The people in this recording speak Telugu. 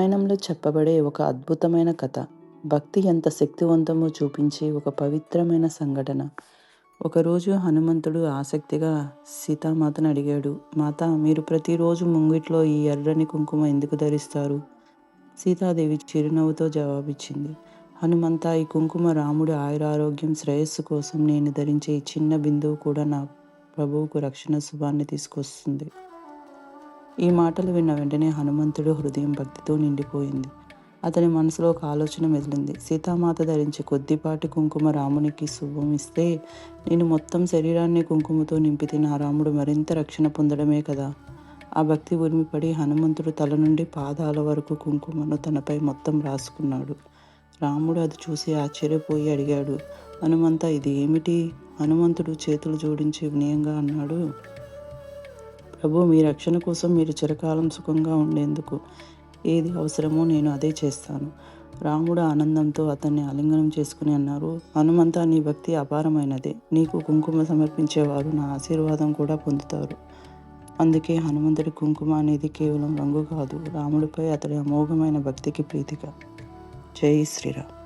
రామాయణంలో చెప్పబడే ఒక అద్భుతమైన కథ. భక్తి ఎంత శక్తివంతమో చూపించే ఒక పవిత్రమైన సంఘటన. ఒకరోజు హనుమంతుడు ఆసక్తిగా సీతామాతను అడిగాడు. మాత మీరు ప్రతిరోజు ముంగిట్లో ఈ ఎర్రని కుంకుమ ఎందుకు ధరిస్తారు? సీతాదేవి చిరునవ్వుతో జవాబిచ్చింది. హనుమంత ఈ కుంకుమ రాముడి ఆయురారోగ్యం, శ్రేయస్సు కోసం నేను ధరించే ఈ చిన్న బిందువు కూడా నా ప్రభువుకు రక్షణ శుభాన్ని తీసుకొస్తుంది. ఈ మాటలు విన్న వెంటనే హనుమంతుడు హృదయం భక్తితో నిండిపోయింది. అతని మనసులో ఒక ఆలోచన మెదిలింది. సీతామాత ధరించే కొద్దిపాటి కుంకుమ రామునికి శుభం ఇస్తే, నేను మొత్తం శరీరాన్ని కుంకుమతో నింపితే నా రాముడు మరింత రక్షణ పొందడమే కదా! ఆ భక్తి ఉరిమిపడి హనుమంతుడు తల నుండి పాదాల వరకు కుంకుమను తనపై మొత్తం రాసుకున్నాడు. రాముడు అది చూసి ఆశ్చర్యపోయి అడిగాడు. హనుమంత ఇది ఏమిటి? హనుమంతుడు చేతులు జోడించి వినయంగా అన్నాడు. ప్రభు మీ రక్షణ కోసం మీరు చిరకాలం సుఖంగా ఉండేందుకు ఏది అవసరమో నేను అదే చేస్తాను. రాముడు ఆనందంతో అతన్ని ఆలింగనం చేసుకుని అన్నారు. హనుమంత నీ భక్తి అపారమైనదే. నీకు కుంకుమ సమర్పించేవారు నా ఆశీర్వాదం కూడా పొందుతారు. అందుకే హనుమంతుడి కుంకుమ అనేది కేవలం రంగు కాదు, రాముడిపై అతడి అమోఘమైన భక్తికి ప్రీతిగా జై శ్రీరామ్!